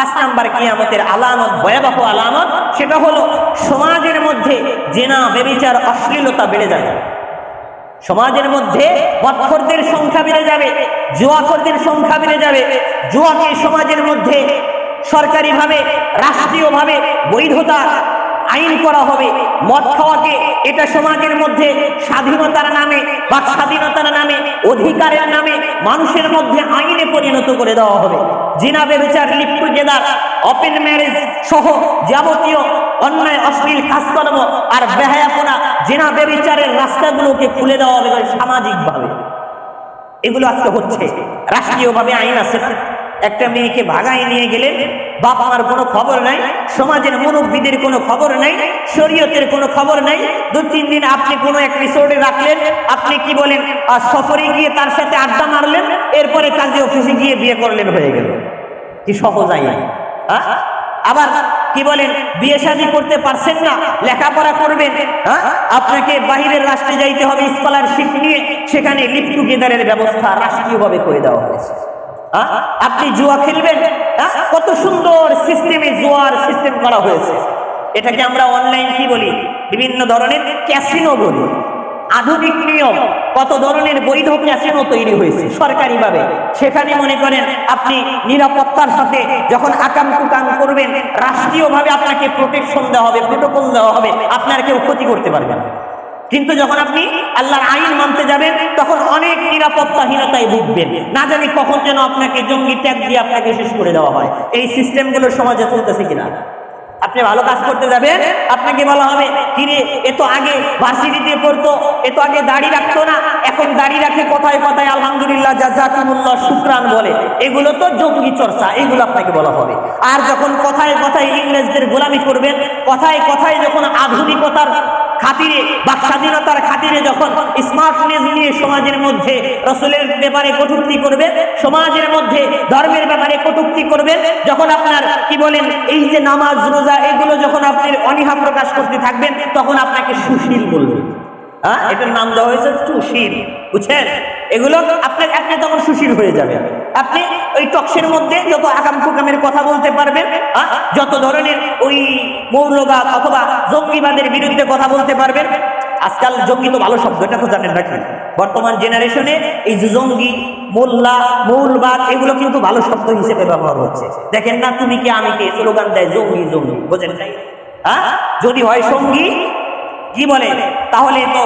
পাঁচ নাম্বার কিয়ামতের আলামত, ভয়াবহ আলামত, সেটা হলো সমাজের মধ্যে জেনা, বেবিচার, অশ্লীলতা বেড়ে যাবে সমাজের মধ্যে বৎখরদের সংখ্যা বেড়ে যাবে জুয়াখরদের সংখ্যা বেড়ে যাবে। জুয়াকে সমাজের মধ্যে সরকারিভাবে, রাষ্ট্রীয়ভাবে বৈধতা আইন করা হবে। মদ খাওয়াকে, এটা সমাজের মধ্যে স্বাধীনতার নামে বা স্বাধীনতার নামে, অধিকারের নামে মানুষের মধ্যে আইনে পরিণত করে দেওয়া হবে। জিনা বেবিচার লিপ্ত জেদার অপেন ম্যারেজ সহ যাবতীয় অন্যায়, অশ্লীল কাজকর্ম আর বেহায়াপনা জিনা বেবিচারের রাস্তাগুলোকে খুলে দেওয়া হবে সামাজিকভাবে এগুলো আজকে হচ্ছে রাষ্ট্রীয়ভাবে আইন আছে? একটা মেয়েকে ভাগায় নিয়ে গেলে বাপ মার কোনো খবর নাই, সমাজের মুরব্বীদের কোনো খবর নাই, শরীয়তের কোনো খবর নাই। দু তিন দিন আপনি কোনো এক রিসোর্টে রাখলেন, আপনি কি বলেন আর সফরে গিয়ে তার সাথে আড্ডা মারলেন, এরপরে কাজে অফিসে গিয়ে বিয়ে করলেন হয়ে গেল। কি সহজ হ্যাঁ আবার কি বলেন, বিয়ে শাদী করতে পারছেন না, লেখাপড়া করবেন। আপনাকে বাহিরের রাষ্ট্রে যাইতে হবে, স্কলারশিপ নিয়ে, সেখানে লিপ টুগেদারের ব্যবস্থা রাষ্ট্রীয়ভাবে করে দেওয়া হয়েছে। হ্যাঁ? আপনি জুয়া খেলবেন? কত সুন্দর সিস্টেমে জুয়ার সিস্টেম করা হয়েছে। এটাকে আমরা অনলাইন কি বলি? বিভিন্ন ধরনের ক্যাসিনো বলি। আধুনিক নিয়ম, কত ধরনের বৈধ ক্যাসিনো তৈরি হয়েছে সরকারিভাবে। সেখানে মনে করেন আপনি নিরাপত্তার সাথে যখন আকাম কুকাম করবেন, রাষ্ট্রীয়ভাবে আপনাকে প্রোটেকশন দেওয়া হবে প্রোটোকল দেওয়া হবে, আপনার কেউ ক্ষতি করতে পারবে না। কিন্তু যখন আপনি আল্লাহর আইন মানতে যাবেন, তখন অনেক নিরাপত্তাহীনতায় ভুগবেন। না জানি কখন যেন আপনাকে জঙ্গি ট্যাগ দিয়ে আপনাকে শেষ করে দেওয়া হয়। এই সিস্টেমগুলো সমাজে চলতেছে কিনা? আপনি ভালো কাজ করতে যাবেন, আপনাকে বলা হবে, কিরে, এ তো আগে ভার্সিটিতে পড়তো, এ তো আগে দাড়ি রাখতো না, এখন দাড়ি রাখে কথায় কথায় আলহামদুলিল্লাহ জাজাকুমুল্লাহ শুক্রান বলে। এগুলো তো জঙ্গি চর্চা, এগুলো আপনাকে বলা হবে। আর যখন কথায় কথায় ইংরেজদের গোলামি করবেন, কথায় কথায় যখন আধুনিকতার খাতিরে বা স্বাধীনতার খাতিরে যখন স্মার্টনেস নিয়ে সমাজের মধ্যে রসুলের ব্যাপারে কটুক্তি করবে, সমাজের মধ্যে ধর্মের ব্যাপারে কটুক্তি করবে, যখন আপনার, কি বলেন, এই যে নামাজ, রোজা, এগুলো যখন আপনি অনীহা প্রকাশ করতে থাকবেন, তখন আপনাকে সুশীল বলবেন হ্যাঁ? এটার নাম দেওয়া হয়েছে সুশীল বুঝছেন? এগুলো আপনার আপনি তখন সুশীল হয়ে যাবে আপনি ওই টক্সের মধ্যে যত আকাম কুকামের কথা বলতে পারবেন হ্যাঁ, যত ধরনের ওই মৌলবাদ অথবা জঙ্গিবাদের বিরুদ্ধে কথা বলতে পারবেন আজকাল জঙ্গি তো ভালো শব্দ এটা তো জানেন নাকি? বর্তমান জেনারেশনে এই জঙ্গি মোল্লা মৌলবাদ এগুলো কিন্তু ভালো শব্দ হিসেবে ব্যবহার হচ্ছে। দেখেন না তুমি কি? আমি কে? স্লোগান দেয় জঙ্গি জঙ্গি বোঝেন নাই? হ্যাঁ? যদি হয় সঙ্গী কি বলে? তাহলে তো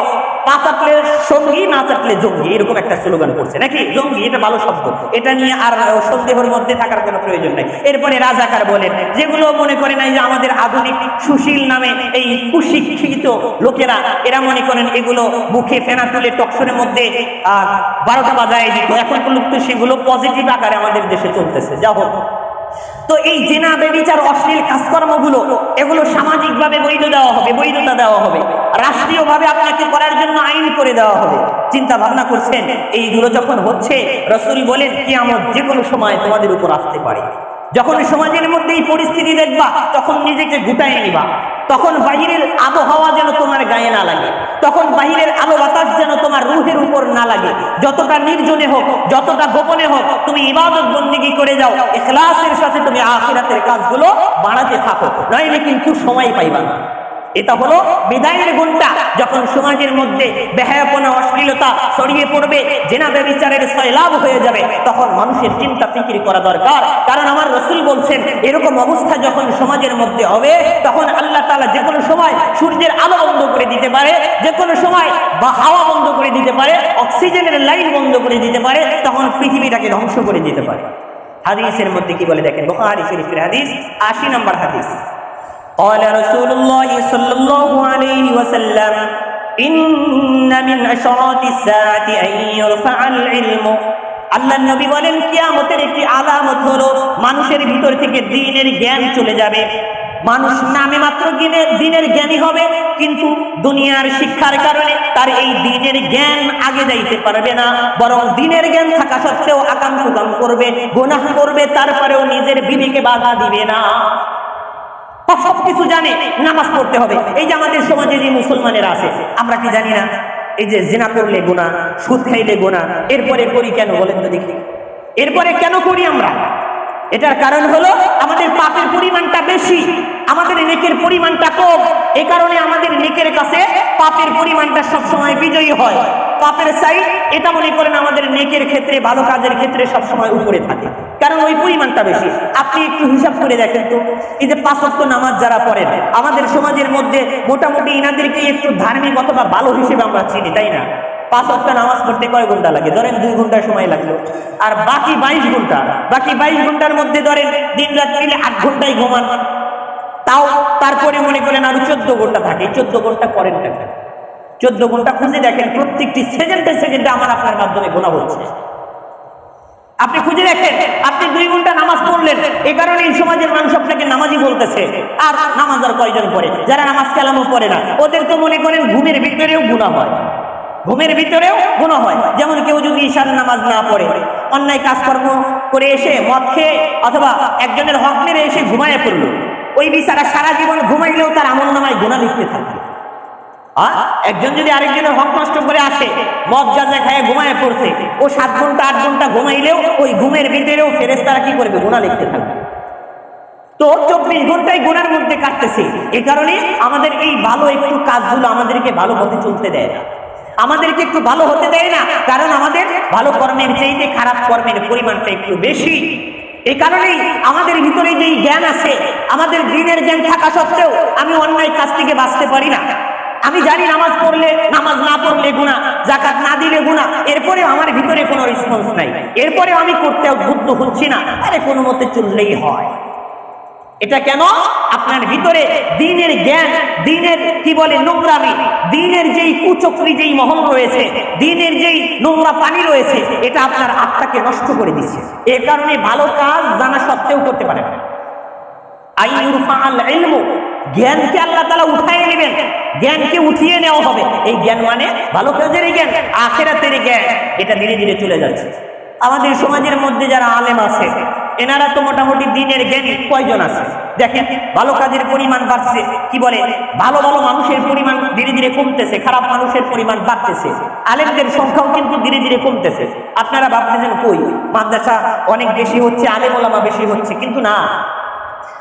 পা চাটলে সঙ্গী, না চাটলে জঙ্গি, এরকম একটা স্লোগান করছে নাকি? জঙ্গি, এটা ভালো শব্দ। এটা নিয়ে আর সন্দেহের মধ্যে থাকার কোনো প্রয়োজন নেই। এরপরে রাজাকার বলেন, যেগুলো মনে করে নাই যে আমাদের আধুনিক সুশীল নামে এই কুশিক্ষিত লোকেরা, এরা মনে করেন এগুলো মুখে ফেনা তুলে টকশনের মধ্যে বারোটা বাজায় দিত। এখন কিন্তু সেগুলো পজিটিভ আকারে আমাদের দেশে চলতেছে। যা হোক। তো এই জেনা বেবিচার অশ্লীল কাজকর্মগুলো, এগুলো সামাজিকভাবে বৈধ দেওয়া হবে, বৈধতা দেওয়া হবে। রাষ্ট্রীয়ভাবে আপনাকে করার জন্য আইন করে দেওয়া হবে। চিন্তা ভাবনা করছেন এইগুলো যখন হচ্ছে, রসুল বলেন, কিয়ামত যে কোনো সময় তোমাদের উপর আসতে পারে। যখন সমাজের মধ্যে এই পরিস্থিতি দেখবা, তখন নিজেকে গুটায় নিবা। তখন বাহিরের আবহাওয়া যেন তোমার গায়ে না লাগে। তখন বাহিরের আলো বাতাস যেন তোমার রুহের উপর না লাগে। যতটা নির্জনে হোক, যতটা গোপনে হোক, তুমি ইবাদত বন্দিগি করে যাও। এখলাসের সাথে তুমি আখিরাতের কাজগুলো বাড়াতে থাকো। নইলে কিন্তু সময় পাইবা না। এটা হলো বিদায়ের গুণটা। যখন সমাজের মধ্যে বেহায়াপনা, অশ্লীলতা ছড়িয়ে পড়বে, জেনা ব্যবিচারের সয়লাভ হয়ে যাবে, তখন মানুষের চিন্তা, ফিকির করা দরকার। কারণ আমার রসুল বলছেন, এরকম অবস্থা যখন সমাজের মধ্যে হবে, তখন আল্লাহ তালা যে কোনো সময় সূর্যের আলো বন্ধ করে দিতে পারে, যে কোনো সময় বা হাওয়া বন্ধ করে দিতে পারে, অক্সিজেনের লাইন বন্ধ করে দিতে পারে, তখন পৃথিবীটাকে ধ্বংস করে দিতে পারে। হাদিসের মধ্যে কি বলে দেখেন? বোখারি শরীফের হাদিস, আশি নম্বর হাদিস। قال رسول الله صلى الله عليه وسلم إن من أشراط الساعة أن يرفع العلم আল্লাহ নবী বলেন কিয়ামতের একটি আলামত হলো মানুষের ভিতর থেকে দিনের জ্ঞান চলে যাবে মানুষ নামে মাত্র দিনের দিনের জ্ঞানী হবে কিন্তু দুনিয়ার শিক্ষার কারণে তার এই দিনের জ্ঞান আগে যাইতে পারবে না বরং দিনের জ্ঞান থাকা সত্ত্বেও আকাম কুকাম করবে গোনাহ করবে তারপরেও নিজের বিবিকে বাধা দিবে না ও সব কিছু জানে, নামাজ পড়তে হবে। এই যে আমাদের সমাজে যে মুসলমানেরা আছে, আমরা কি জানি না? এই যে জেনা করলে গোনা সুদ খাইলে গোনা এরপরে করি কেন বলেন তো দেখি। এরপরে কেন করি আমরা? এটার কারণ হলো আমাদের পাপের পরিমাণটা বেশি, আমাদের নেকের পরিমাণটা কম। এ কারণে আমাদের নেকের কাছে পাপের পরিমাণটা সবসময় বিজয়ী হয়। পাপের সাইড, এটা মনে করেন আমাদের নেকের ক্ষেত্রে, ভালো কাজের ক্ষেত্রে সবসময় উপরে থাকে। কারণ ওই পরিমাণটা বেশি। আপনি একটু হিসাব করে দেখেন তো, এই যে পাঁচ ওয়াক্ত নামাজ যারা পড়েন, আমাদের সমাজের মধ্যে মোটামুটি ইনাদেরকে একটু ধার্মিক অথবা ভালো হিসেবে আমরা চিনি, তাই না? পাঁচ ওয়াক্ত নামাজ পড়তে কয় ঘণ্টা লাগে? ধরেন দুই ঘণ্টা সময় লাগল। আর বাকি বাইশ ঘণ্টা, বাকি বাইশ ঘণ্টার মধ্যে ধরেন দিন রাত মিলে আট ঘন্টায় ঘুমান। তাও তারপরে মনে করেন আরও চোদ্দ ঘণ্টা থাকে। চোদ্দ ঘণ্টা থাকে চোদ্দ ঘণ্টা খুঁজে দেখেন প্রত্যেকটি সেকেন্ডে সেকেন্ডে আমার আপনার মাধ্যমে গোনা হচ্ছে আপনি খুঁজে দেখেন, আপনি দুই ঘণ্টা নামাজ পড়লেন, এ কারণে এই সমাজের মানুষ আপনাকে নামাজি বলতেছে। আর নামাজ আর কয়জন পড়ে? যারা নামাজ কালামও পড়ে না, ওদের তো মনে করেন ঘুমের ভিতরেও গুণা হয়। ঘুমের ভিতরেও গুণা হয়। যেমন কেউ যদি ঈশার নামাজ না পড়ে, অন্যায় কাজকর্ম করে এসে মদ খেয়ে, অথবা একজনের হক মেরে এসে ঘুমায় পড়ল, ওই বিচারা সারা জীবন ঘুমাইলেও তার আমল নামায় গুণা লিখতে থাকে? একজন যদি আরেকজনের হক নষ্ট করে আসে, মদ গাঁজা খায়, ঘুমায় পড়ছে, ও সাত ঘণ্টা, আট ঘণ্টা ঘুমাইলেও ওই ঘুমের ভিতরেও ফেরেস্তারা কি করবে? গুণা লিখতে থাকবে। তো চব্বিশ ঘন্টায় গুণার মধ্যে কাটতেছে। এ কারণে আমাদের এই ভালো একটু কাজগুলো আমাদেরকে ভালো পথে চলতে দেয় না। আমাদেরকে একটু ভালো হতে দেয় না, কারণ আমাদের ভালো কর্মের চাইতে খারাপ কর্মের পরিমাণটা একটু বেশি। এই কারণেই আমাদের ভিতরে যেই জ্ঞান আছে, আমাদের দিনের জ্ঞান থাকা সত্ত্বেও আমি অন্যায় কাজ থেকে বাঁচতে পারি না। আমি জানি নামাজ পড়লে, নামাজ না পড়লে গুণা জাকাত না দিলে গুণা এরপরে আমার ভিতরে কোনো রেসপন্স নাই। এরপরে আমি করতে উদ্বুদ্ধ হচ্ছি না। আরে কোনো মতে চললেই হয়। এটা কেন? আপনার ভিতরে দিনের জ্ঞান, দিনের কি বলে নোংরামি, দিনের যেই কুচক্রি, যেই মহল রয়েছে, দিনের যেই নোংরা পানি রয়েছে, এটা আপনার আত্মাকে নষ্ট করে দিচ্ছে। এর কারণে ভালো কাজ জানা সত্ত্বেও করতে পারে জ্ঞানকে আল্লাহ তালা উঠায় নেবেন। জ্ঞানকে উঠিয়ে নেওয়া হবে। এই জ্ঞান মানে ভালো কাজের জ্ঞান আখেরাতের জ্ঞান এটা ধীরে ধীরে চলে যাচ্ছে। আমাদের সমাজের মধ্যে যারা আলেম আছে, এনারা তো মোটামুটি দিনের জ্ঞানী কয়জন আছে? দেখেন, ভালো কাজের পরিমাণ বাড়ছে। কি বলে? ভালো ভালো মানুষের পরিমাণ ধীরে ধীরে কমতেছে, খারাপ মানুষের পরিমাণ বাড়তেছে। আলেমদের সংখ্যাও কিন্তু ধীরে ধীরে কমতেছে। আপনারা ভাবতেছেন, কই? মাদ্রাসা অনেক বেশি হচ্ছে আলেম ওলামা বেশি হচ্ছে। কিন্তু না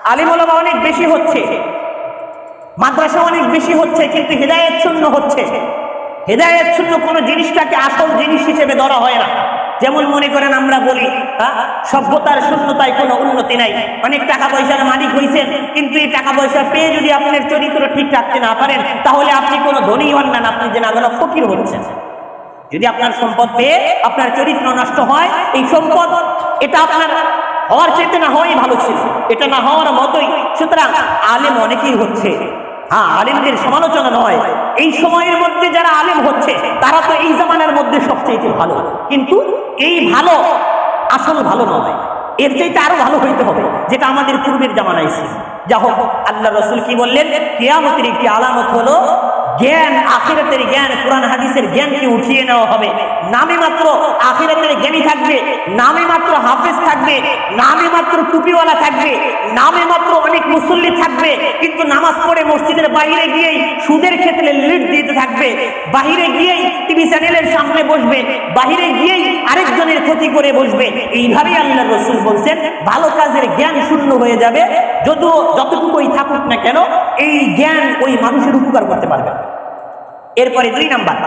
আলিম অনেক বেশি হচ্ছে। মাদ্রাসা অনেক বেশি হচ্ছে, কিন্তু হেদায়ত শূন্য হচ্ছে। হেদায়ত শূন্য কোনো জিনিসটাকে আসল জিনিস হিসেবে ধরা হয় না। যেমন মনে করেন আমরা বলি সভ্যতার শূন্যতায় কোনো উন্নতি নাই। অনেক টাকা পয়সার মালিক হয়েছেন কিন্তু এই টাকা পয়সা পেয়ে যদি আপনার চরিত্র ঠিক রাখতে না পারেন, তাহলে আপনি কোনো ধনী হন না, আপনি যে না কোনো ফকির হচ্ছেন। যদি আপনার সম্পদ পেয়ে আপনার চরিত্র নষ্ট হয়, এই সম্পদ, এটা আপনার হওয়ার চেতে না হওয়াই ভালো ছিল। এটা না হওয়ার মতোই। সুতরাং আলেম অনেকেই হচ্ছে। হ্যাঁ আলিমদের সমালোচনা নয়। এই সময়ের মধ্যে যারা আলিম হচ্ছে, তারা তো এই জামানার মধ্যে সবচেয়ে ভালো। কিন্তু এই ভালো আসল ভালো নয়। এর চাইতে আরও ভালো হইতে হবে, যেটা আমাদের পূর্বের জামানায় ছিল। যা হোক আল্লাহ রসুল কি বললেন? কেয়ামতের একটি আলামত হলো জ্ঞান, আখিরাতের জ্ঞান, কোরআন, হাদিসের জ্ঞানকে উঠিয়ে নেওয়া হবে নামে মাত্র আখিরাতের জ্ঞানী থাকবে, নামে মাত্র হাফেজ থাকবে, নামে মাত্র টুপিওয়ালা থাকবে, নামে মাত্র অনেক মুসল্লি থাকবে, কিন্তু নামাজ পড়ে মসজিদের বাইরে গিয়েই সুদের ক্ষেত্রে লিড দিতে থাকবে, বাহিরে গিয়েই টিভি চ্যানেলের সামনে বসবে, বাহিরে গিয়েই আরেকজনের ক্ষতি করে বসবে এইভাবেই আল্লাহ রসুল বলছেন, ভালো কাজের জ্ঞান শূন্য হয়ে যাবে, যদিও যতটুকুই থাকুক না কেন, এই জ্ঞান ওই মানুষের উপকার করতে পারবে। এরপরে দুই নাম্বার।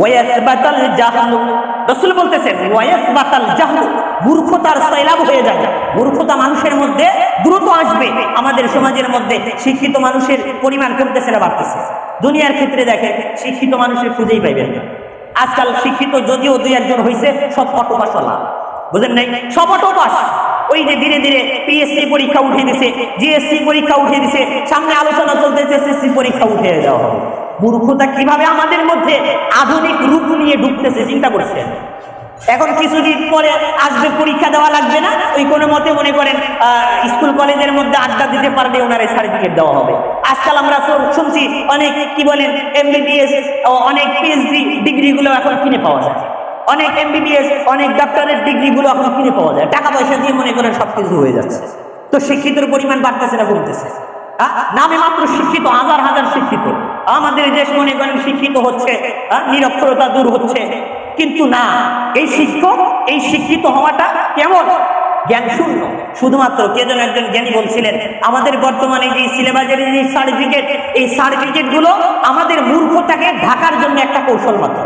ওয়াসবাতাল জাহলু। রাসূল বলতেছেন, ওয়াসবাতাল জাহলু। মূর্খতার সয়লাব হয়ে যাবে মূর্খতা মানুষের মধ্যে দ্রুত আসবে। আমাদের সমাজের মধ্যে শিক্ষিত মানুষের পরিমাণ কমতেছে না, বাড়তেছে। দুনিয়ার ক্ষেত্রে দেখেন, শিক্ষিত মানুষের খুঁজেই পাইবেন না। আজকাল শিক্ষিত যদিও দুই একজন হয়েছে সব অটোপাস হলা বুঝেন নাই? সব অটোপাস। ওই যে ধীরে ধীরে পিএসসি পরীক্ষা উঠে দিছে জিএসসি পরীক্ষা উঠে দিছে, সামনে আলোচনা চলতেছে এসএসসি পরীক্ষা উঠে যাওয়া হবে। মূর্খতা কীভাবে আমাদের মধ্যে আধুনিক রূপ নিয়ে ঢুকতেছে চিন্তা করছে এখন কিছুদিন পরে আসবে পরীক্ষা দেওয়া লাগবে না? ওই কোনো মতে মনে করেন স্কুল কলেজের মধ্যে আড্ডা দিতে পারলে ওনার সার্টিফিকেট দেওয়া হবে। আজকাল আমরা শুনছি অনেক কি বলেন এমবিবিএস অনেক পিএইচডি ডিগ্রিগুলো এখন কিনে পাওয়া যায়। অনেক এমবিবিএস অনেক ডাক্তারের ডিগ্রিগুলো এখন কিনে পাওয়া যায়। টাকা পয়সা দিয়ে মনে করেন সবকিছু হয়ে যাচ্ছে। তো শিক্ষিতের পরিমাণ বাড়তেছে না আহ, নামে মাত্র শিক্ষিত হাজার হাজার শিক্ষিত। আমাদের দেশ মনে করেন শিক্ষিত হচ্ছে আহ, নিরক্ষরতা দূর হচ্ছে। কিন্তু না এই শিক্ষক এই শিক্ষিত হওয়াটা কেমন? জ্ঞান শূন্য। শুধুমাত্র কে যেন একজন জ্ঞানী বলছিলেন আমাদের বর্তমানে যে সিলেবাসের যে সার্টিফিকেট এই সার্টিফিকেটগুলো আমাদের মূর্খতাকে ঢাকার জন্য একটা কৌশল মাত্র।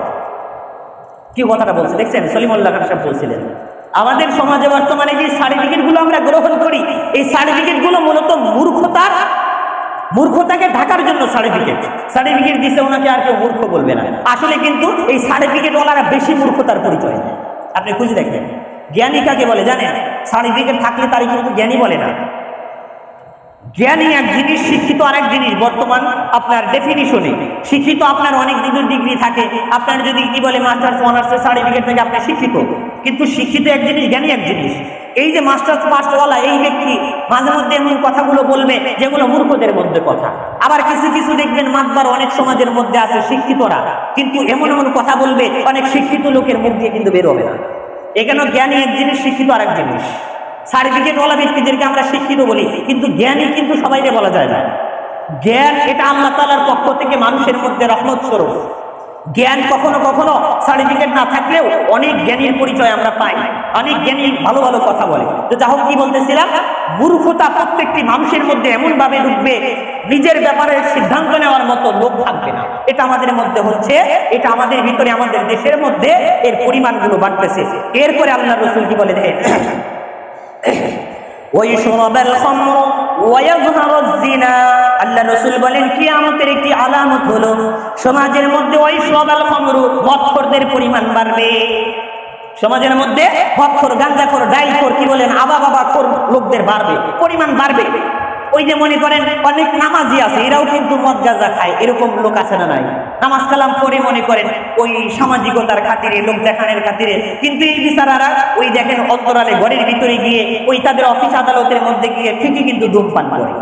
কি কথাটা বলছে? দেখছেন? সলিমুল্লাহ সাহেব বলছিলেন আমাদের সমাজে বর্তমানে যে সার্টিফিকেটগুলো আমরা গ্রহণ করি, এই সার্টিফিকেটগুলো মূলত মূর্খতার, মূর্খতাকে ঢাকার জন্য সার্টিফিকেট। সার্টিফিকেট দিছে ওনাকে আর কেউ মূর্খ বলবে না। আসলে কিন্তু এই সার্টিফিকেট ওনারা বেশি মূর্খতার পরিচয় আপনি খুঁজে দেখবেন জ্ঞানী কাকে বলে জানেন? সার্টিফিকেট থাকলে তারই কিন্তু জ্ঞানী বলে না। জ্ঞানী এক জিনিস, শিক্ষিত আরেক জিনিস বর্তমান আপনার ডেফিনিশনে শিক্ষিত আপনার অনেক দিনের ডিগ্রি থাকে। আপনার যদি কি বলে মাস্টার্স অনার্সের সার্টিফিকেট থেকে, আপনি শিক্ষিত। কিন্তু শিক্ষিত এক জিনিস, জ্ঞানী এক জিনিস। এই যে মাস্টার্স পাসওয়ালা এই ব্যক্তি মাঝে মধ্যে এমন কথাগুলো বলবে যেগুলো মূর্খদের মধ্যে কথা। আবার কিছু কিছু দেখবেন মাতবার অনেক সমাজের মধ্যে আছে শিক্ষিতরা। কিন্তু এমন এমন কথা বলবে, অনেক শিক্ষিত লোকের মুখ দিয়ে কিন্তু বের হবে না। এখানে জ্ঞানী এক জিনিস, শিক্ষিত আরেক জিনিস? সার্টিফিকেটওয়ালা ব্যক্তিদেরকে আমরা শিক্ষিত বলি, কিন্তু জ্ঞানী কিন্তু সবাইকে বলা যায় না। জ্ঞান এটা আল্লাহ তালার পক্ষ থেকে মানুষের মধ্যে রহমত স্বরূপ। জ্ঞান কখনো কখনো সার্টিফিকেট না থাকলেও অনেক জ্ঞানীর পরিচয় আমরা পাই, অনেক জ্ঞানী ভালো ভালো কথা বলে। তো যা হোক কি বলতেছিলাম, মূর্খতা প্রত্যেকটি মানুষের মধ্যে এমন ভাবে ঢুকবে, নিজের ব্যাপারে সিদ্ধান্ত নেওয়ার মতো লোক থাকবে না। এটা আমাদের মধ্যে হচ্ছে, এটা আমাদের ভিতরে, আমাদের দেশের মধ্যে এর পরিমাণগুলো বাড়তেছে। এরপরে আল্লাহ রসুল কি বলে দেখেন আল্লাহ রসুল বলেন, কিয়ামতের একটি আলামত হলো, সমাজের মধ্যে ওই সবাল খামরু মৎখরদের পরিমাণ বাড়বে। সমাজের মধ্যে মৎখর গাঁজাখোর ডাইখর কি বলেন, আবা বাবা খোর লোকদের বাড়বে, পরিমাণ বাড়বে। ওই যে মনে করেন অনেক নামাজি আছে, এরাও কিন্তু মদ গাজা খায়। এরকম লোক আছে না নাই? নামাজ কালাম করে মনে করেন ওই সামাজিকতার খাতিরে, লোক দেখানোর খাতিরে। কিন্তু এই বিচারারা ওই দেখেন অন্তরালে ঘরের ভিতরে গিয়ে ওই তাদের অফিস আদালতের মধ্যে গিয়ে ঠিকই কিন্তু ধূমপান করে।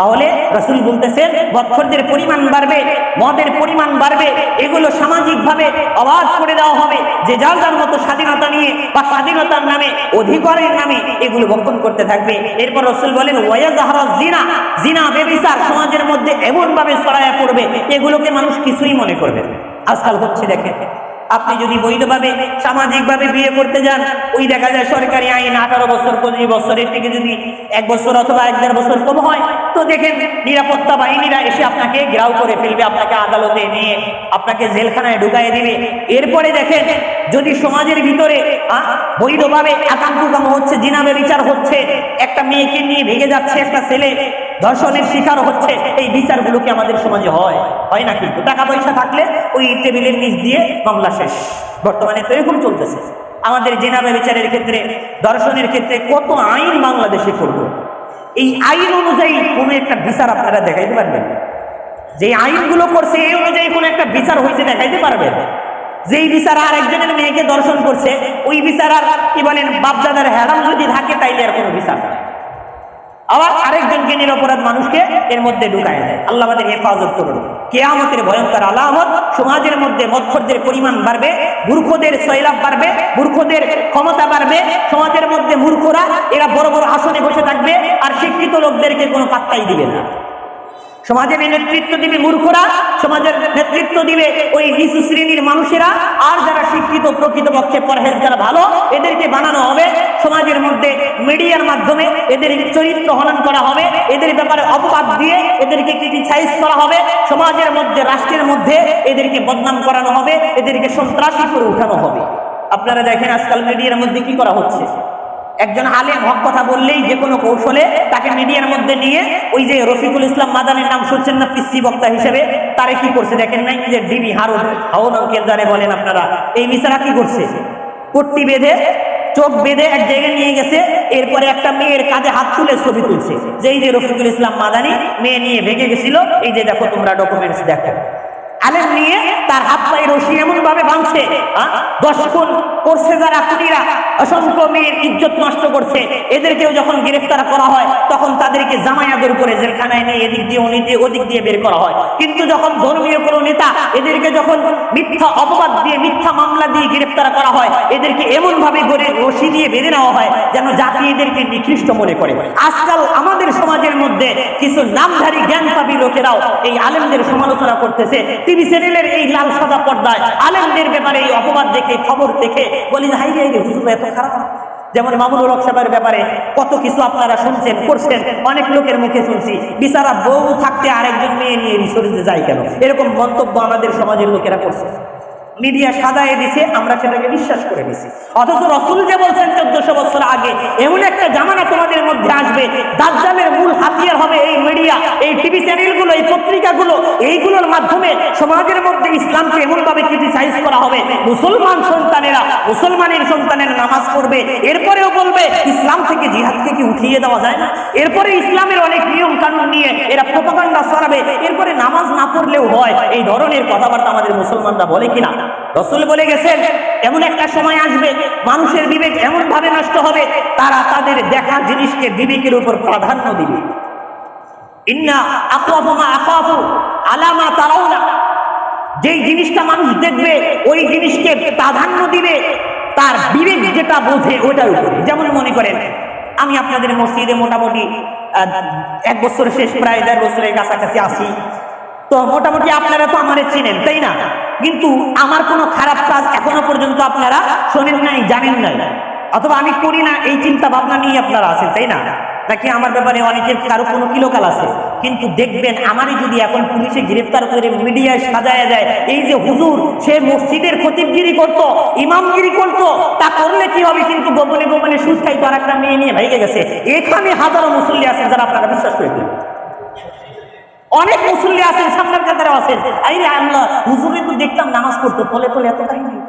তাহলে রসুল বলতেছেন বৎখরদের পরিমাণ বাড়বে, মদের পরিমাণ বাড়বে, এগুলো সামাজিকভাবে অবাধ করে দেওয়া হবে যে যার যার মতো স্বাধীনতা নিয়ে বা স্বাধীনতার নামে, অধিকারের নামে এগুলো বক্ষণ করতে থাকবে এরপর রসুল বলেন ওয়াজাহারা জিনা জিনা বেবিচার সমাজের মধ্যে এমনভাবে ছড়ায়া পড়বে, এগুলোকে মানুষ কিছুই মনে করবে। আজকাল হচ্ছে দেখেন, আপনি যদি বৈধভাবে, সামাজিকভাবে বিয়ে করতে যান, ওই দেখা যায় সরকারি আইন আঠারো বছর, পঁচিশ বছরের থেকে যদি এক বছর অথবা এক দেড় বছর কম হয় তো দেখেন নিরাপত্তা বাহিনীরা এসে আপনাকে ঘেরাও করে ফেলবে, আপনাকে আদালতে নিয়ে, আপনাকে জেলখানায় ঢুকাই দিবে। এরপরে দেখেন যদি সমাজের ভিতরে বৈধভাবে আকাঙ্কুকাম হচ্ছে, জিনাবে বিচার হচ্ছে, একটা মেয়েকে নিয়ে ভেঙে যাচ্ছে একটা ছেলে, ধর্ষণের শিকার হচ্ছে, এই বিচারগুলো কি আমাদের সমাজে হয়? হয় না কিন্তু টাকা পয়সা থাকলে ওই টেবিলের নিচ দিয়ে মামলা শেষ। বর্তমানে তো এরকম চলতেছে। আমাদের জেনাবে বিচারের ক্ষেত্রে দর্শনের ক্ষেত্রে কত আইন বাংলাদেশে করব? এই আইন অনুযায়ী কোনো একটা বিচার আপনারা দেখাইতে পারবেন। যে আইনগুলো করছে, এই অনুযায়ী কোনো একটা বিচার হয়েছে দেখাইতে পারবেন। যেই বিচার আর একজনের মেয়েকে দর্শন করছে, ওই বিচার আর কি বলেন, বাপদাদার হ্যারাম যদি থাকে, তাইলে আর কোনো বিচার আবার আরেকজনকে নিরপরাধ মানুষকে এর মধ্যে ঢুকায় দেয়। আল্লাহ আমাদের হেফাজত করুন। কেয়ামতের ভয়ঙ্কর আলামত সমাজের মধ্যে মৎসরদের পরিমাণ বাড়বে, মূর্খদের সৈলাভ বাড়বে, মূর্খদের ক্ষমতা বাড়বে, সমাজের মধ্যে মূর্খরা এরা বড় বড় আসনে বসে থাকবে আর শিক্ষিত লোকদেরকে কোনো পাত্তাই দিবে না। সমাজের নেতৃত্ব দিবে মূর্খরা, সমাজের নেতৃত্ব দিবে ওই নিচু শ্রেণির মানুষেরা, আর যারা শিক্ষিত প্রকৃতপক্ষে যারা ভালো, এদেরকে বানানো হবে। সমাজের মধ্যে মিডিয়ার মাধ্যমে এদের চরিত্র হনন করা হবে, এদের ব্যাপারে অপবাদ দিয়ে এদেরকে ক্রিটিসাইজ করা হবে। সমাজের মধ্যে, রাষ্ট্রের মধ্যে এদেরকে বদনাম করানো হবে, এদেরকে সন্ত্রাসী করে উঠানো হবে। আপনারা দেখেন আজকাল মিডিয়ার মধ্যে কি করা হচ্ছে? একজন আলেম হক কথা বললেই যে কোনো কৌশলে তাকে মিডিয়ার মধ্যে নিয়ে ওই যে রফিকুল ইসলাম মাদানের নাম শুনছেন না, পিসি বক্তা হিসেবে? তারে কি করছে দেখেন নাই? যে ডিবি হারুন হাউন যারে বলেন আপনারা। এই বিচারা কি করছে? পট্টি বেঁধে, চোখ বেঁধে এক জায়গায় নিয়ে গেছে, এরপরে একটা মেয়ের কাঁধে হাত তুলে ছবি তুলছে। যে এই যে রফিকুল ইসলাম মাদানি, মেয়ে নিয়ে ভেঙে গেছিল, এই যে দেখো তোমরা ডকুমেন্টস দেখো আলেম নিয়ে তার হাত পায়ে রশি এমন ভাবে ভাঙছে দশ খুন করছে যারা খুনিরা অসংখ্য মেয়ের ইজ্জত নষ্ট করছে। এদেরকেও যখন গ্রেফতার করা হয়, তখন তাদেরকে জামায়াদের উপরে জেলখানায় নিয়ে এদিক দিয়ে উনি দিয়ে, ওদিক দিয়ে বের করা হয়। কিন্তু যখন ধর্মীয় কোনো নেতা এদেরকে যখন মিথ্যা অপবাদ দিয়ে, মিথ্যা মামলা দিয়ে গ্রেফতার করা হয়, এদেরকে এমন ভাবে গড়ে রশি দিয়ে বেঁধে নেওয়া হয় যেন জাতি এদেরকে নিকৃষ্ট মনে করে। আজকাল আমাদের সমাজের মধ্যে কিছু নামধারী জ্ঞানপাবী লোকেরাও এই আলেমদের সমালোচনা করতেছে। টিভি চ্যানেলের এই লাল সাদা পর্দায় আলেমদের ব্যাপারে এই অপবাদ দেখে, খবর দেখে বলি, হাই রে হুজুর এত খারাপ যেমন মামুনুল হক সাহেবের ব্যাপারে কত কিছু আপনারা শুনছেন, করছেন, অনেক লোকের মুখে শুনছি। বিচারা বউ থাকতে আরেকজন মেয়ে নিয়ে রিসোর্সে যায় কেন? এরকম মন্তব্য আমাদের সমাজের লোকেরা করছে। মিডিয়া সাজায় দিছে, আমরা সেটাকে বিশ্বাস করে দিছি অথচ রসুল যে বলছেন, চোদ্দশো বছর আগে এমন একটা জামানা তোমাদের মধ্যে আসবে, দাজ্জালের মূল হাতিয়ার হবে এই মিডিয়া, এই টিভি চ্যানেলগুলো, এই পত্রিকাগুলো, এইগুলোর মাধ্যমে সমাজের মধ্যে ইসলামকে এমনভাবে ক্রিটিসাইজ করা হবে। মুসলমান সন্তানেরা, মুসলমানের সন্তানের নামাজ পড়বে, এরপরেও বলবে, ইসলাম উঠিয়ে দেওয়া যায় না। এরপরে ইসলামের অনেক নিয়ম কানুন নিয়ে এরা প্রপাগান্ডা ছড়াবে এরপরে নামাজ না পড়লেও হয়। এই ধরনের কথাবার্তা আমাদের মুসলমানরা বলে কিনা? রসুল বলে গেছেন, এমন একটা সময় আসবে, মানুষের বিবেক এমন ভাবে নষ্ট হবে, তারা তাদের দেখা জিনিসকে বিবেকের উপর প্রাধান্য দিবে। যেই জিনিসটা মানুষ দেখবে, ওই জিনিসকে প্রাধান্য দিবে, তার বিবেক যেটা বোঝে ওটার উপরে। যেমন মনে করেন আমি আপনাদের মসজিদে মোটামুটি এক বছর শেষ, প্রায় দেড় বছরের কাছাকাছি আসি তো মোটামুটি আপনারা তো আমার চেনেন, তাই না? কিন্তু আমার কোনো খারাপ কাজ এখনও পর্যন্ত আপনারা শোনেন নাই, জানেন নাই। অথবা আমি করি না, এই চিন্তা ভাবনা নিয়ে আপনারা আছেন, তাই না? নাকি আমার ব্যাপারে অনেকের কারও কোনো কিলোকাল আছে? কিন্তু দেখবেন আমারই যদি এখন পুলিশে গ্রেফতার করে মিডিয়ায় সাজায় দেয়, এই যে হুজুর, সে মসজিদের খতিবগিরি করতো, ইমামগিরি করতো, তা করলে কি হবে? কিন্তু গোপনে গোপনে সুদ আর একটা মেয়ে নিয়ে ভেঙে গেছে। এখানে হাজারো মুসল্লি আছেন যারা আপনারা বিশ্বাস করে দিন অনেক মুসল্লি আছেন, সামনের কাতারে আছেন। আরে আল্লাহ, হুজুরে তো দেখতাম নামাজ পড়তো, তলে তলে এত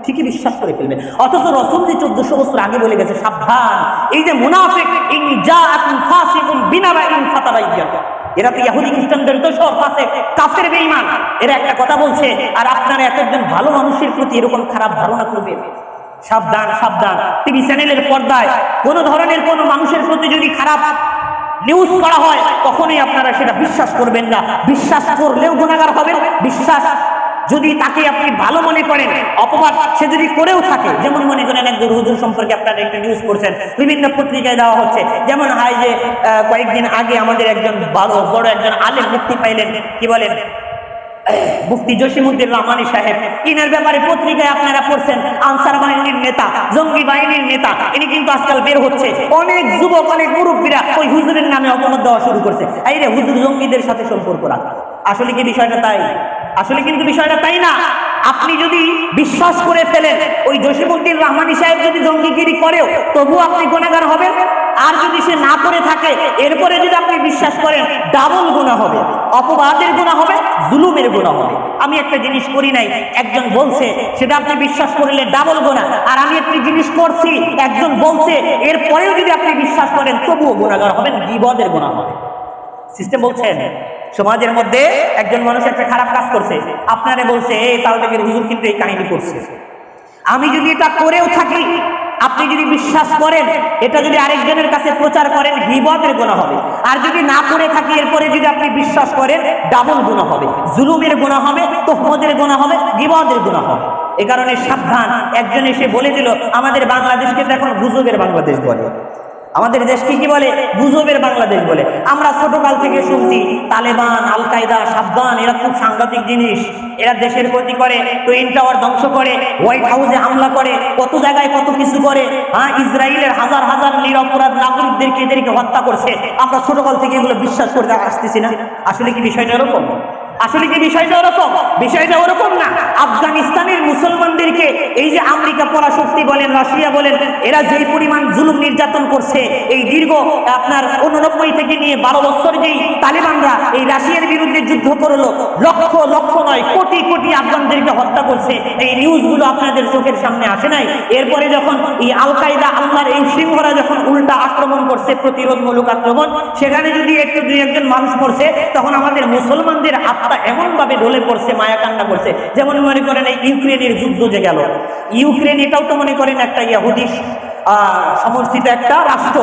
ঠিকই বিশ্বাস করে ফেলবে। অথচ রসুল যে চোদ্দশো বছর আগে বলে গেছে, সাবধান, এই যে মুনাফিক, ইন জাআতুন ফাসিকুন বিনাবাইন ফাতাবাইয়ান এরা তো ইহুদি খ্রিস্টানদের তো সব আছে, কাফের বেঈমান। এরা একটা কথা বলছে, আর আপনারা এত একজন ভালো মানুষের প্রতি এরকম খারাপ ধারণা করবেন? সাবধান সাবধান। টিভি চ্যানেলের পর্দায় কোন ধরনের কোন মানুষের প্রতি যদি খারাপ নিউজ করা হয়, তখনই আপনারা সেটা বিশ্বাস করবেন না। বিশ্বাস করলেও গুণাগার হবেন, বিশ্বাস যদি তাকে আপনি ভালো মনে করেন, অপবাদ সে যদি করেও থাকে, যেমন মনে করেন একজন হুজুর সম্পর্কে আপনারা একটা নিউজ করছেন, বিভিন্ন পত্রিকায় দেওয়া হচ্ছে, যেমন হয় যে কয়েকদিন আগে আমাদের একজন ভালো, বড় একজন আলেম মুক্তি পাইলেন, কি বলেন? মুফতি জসিমুদ্দিন রহমানি সাহেব, ইনার ব্যাপারে পত্রিকায় আপনারা পড়ছেন, আনসার বাহিনীর নেতা, জঙ্গি বাহিনীর নেতা, ইনি কিন্তু আজকাল বের হচ্ছে। অনেক যুবক, অনেক মুরব্বীরা ওই হুজুরের নামে অপবাদ দেওয়া শুরু করছে। এই রে, হুজুর জঙ্গিদের সাথে সম্পর্ক রাখা। আসলে কি বিষয়টা তাই? আসলে কিন্তু বিষয়টা তাই না? আপনি যদি বিশ্বাস করে ফেলেন, ওই জসিমুদ্দিন রহমানি সাহেব যদি জঙ্গিগিরি করেও তবু আপনি গুণাগার হবেন। আর যদি সে না করে থাকে, এরপরে যদি আপনি বিশ্বাস করেন, ডাবল গুণা হবে। অপবাদের গুণা হবে, জুলুমের গুণা হবে। আমি একটা জিনিস করি নাই, একজন বলছে, সেটা আপনি বিশ্বাস করলে ডাবল গোনা আর আমি একটি জিনিস করছি, একজন বলছে, এরপরেও যদি আপনি বিশ্বাস করেন, তবুও গুণাগার হবেন, বিপদের গুণা হবে। সিস্টেম বলছেন? সমাজের মধ্যে একজন মানুষ একটা খারাপ কাজ করছে, আপনারে বলছে, এই তালবেগের হুজুর কিন্তু এই কাহিনী করছে। আমি যদি এটা করেও থাকি, আপনি যদি বিশ্বাস করেন, এটা যদি আরেকজনের কাছে প্রচার করেন বিপদের গোনা হবে। আর যদি না করে থাকি, এরপরে যদি আপনি বিশ্বাস করেন, ডাবল গুণা হবে। জুলুমের গুণা হবে, তোহমদের গুণা হবে বিপদের গুণা হবে। এ কারণে সাবধান। একজন এসে বলে দিল, আমাদের বাংলাদেশকে এখন গুজবের বাংলাদেশ বলে। আমাদের দেশ কি কি বলে? গুজবের বাংলাদেশ বলে। আমরা ছোটকাল থেকে শুনছি, তালেবান আল কায়দা সাবধান, এরা খুব সাংঘাতিক জিনিস। এরা দেশের ক্ষতি করে, টুইন টাওয়ার ধ্বংস করে, হোয়াইট হাউসে হামলা করে, কত জায়গায় কত কিছু করে। হ্যাঁ ইসরায়েলের হাজার হাজার নিরপরাধ নাগরিকদেরকে এদেরকে হত্যা করছে। আমরা ছোটকাল থেকে এগুলো বিশ্বাস করতে আসতেছি না। আসলে কি বিষয়টা এরকম? আসলে কি বিষয়টা ওরকম? বিষয়টা ওরকম না। আফগানিস্তানের মুসলমানদেরকে এই যে আমেরিকা পরাশক্তি বলেন, রাশিয়া বলেন, এরা যেই পরিমাণ জুলুম নির্যাতন করছে, এই দীর্ঘ, আপনার উননব্বই থেকে নিয়ে বারো বছর যেই তালিবানরা এই রাশিয়ার বিরুদ্ধে যুদ্ধ করল, লক্ষ লক্ষ নয়, কোটি কোটি আফগানদেরকে হত্যা করছে। এই নিউজগুলো আপনাদের চোখের সামনে আসে নাই। এরপরে যখন এই আল কায়দা আল্লাহর এই সিংহরা যখন উল্টা আক্রমণ করছে, প্রতিরোধমূলক আক্রমণ, সেখানে যদি একটু দুই একজন মানুষ পড়ছে, তখন আমাদের মুসলমানদের আত্মা এমন ভাবে ঢলে পড়ছে মায়া কান্না করছে যেমন মনে করেন এই ইউক্রেনের যুদ্ধ যে গেল। ইউক্রেন এটাও তো মনে করেন একটা ইয়াহুদি আহ, সমর্থিত একটা রাষ্ট্র।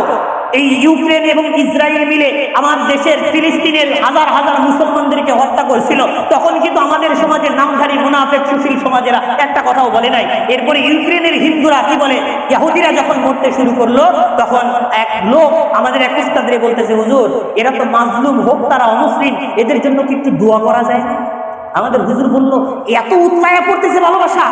এই ইউক্রেন এবং ইসরায়েল মিলে আমার দেশের ফিলিস্তিনের হাজার হাজার মুসলমানদেরকে হত্যা করছিল, তখন কিন্তু আমাদের সমাজের নামধারী মুনাফেক সুশীল সমাজেরা একটা কথাও বলে নাই। এরপরে ইউক্রেনের হিন্দুরা কি বলে? ইহুদিরা যখন মরতে শুরু করল, তখন এক লোক আমাদের এক উস্তাদরে বলতেছে, হুজুর, এরা তো মাজলুম হোক, তারা অমুসলিম, এদের জন্য কি একটু দোয়া করা যায়? আমাদের হুজুর বলল, এত উৎলায়া পড়তেছে ভালোবাসা।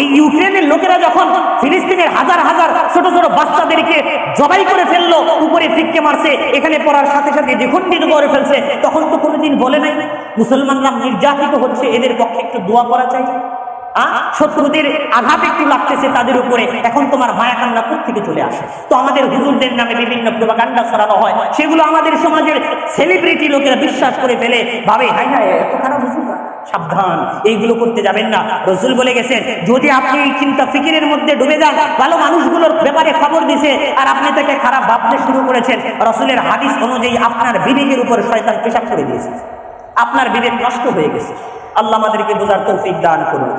এই ইউক্রেনের লোকেরা যখন ফিলিস্তিনের হাজার হাজার ছোট ছোট বাচ্চাদেরকে জবাই করে ফেলল, উপরে ফিক্কে মারছে, এখানে পড়ার সাথে সাথে দ্বিখণ্ডিত করে ফেলছে, তখন তো কোনোদিন বলে নাই, মুসলমানরা নির্যাতিত হচ্ছে, এদের পক্ষে একটু দোয়া করা চাই? শত্রুদের আঘাত একটু লাগতেছে তাদের উপরে, এখন তোমার মায়া কান্না থেকে চলে আসে? তো আমাদের হুজুরদের নামে বিভিন্ন প্রভাকাণ্ডা ছড়ানো হয়, সেগুলো আমাদের সমাজের সেলিব্রিটি লোকেরা বিশ্বাস করে ফেলে, ভাবে হাই হাই এত খারাপ হুজুর। সাবধান, এইগুলো করতে যাবেন না। রসুল বলে গেছেন, যদি আপনি এই চিন্তা ফিকিরের মধ্যে ডুবে যান, ভালো মানুষগুলোর ব্যাপারে খবর দিছে, আর আপনি তাকে খারাপ ভাবতে শুরু করেছেন, রসুলের হাদিস অনুযায়ী আপনার বিবেকের উপর শয়তান পেশাব করে দিয়েছে। আপনার বিবেক নষ্ট হয়ে গেছে। আল্লাহ আমাদেরকে বোঝার তৌফিক দান করুন।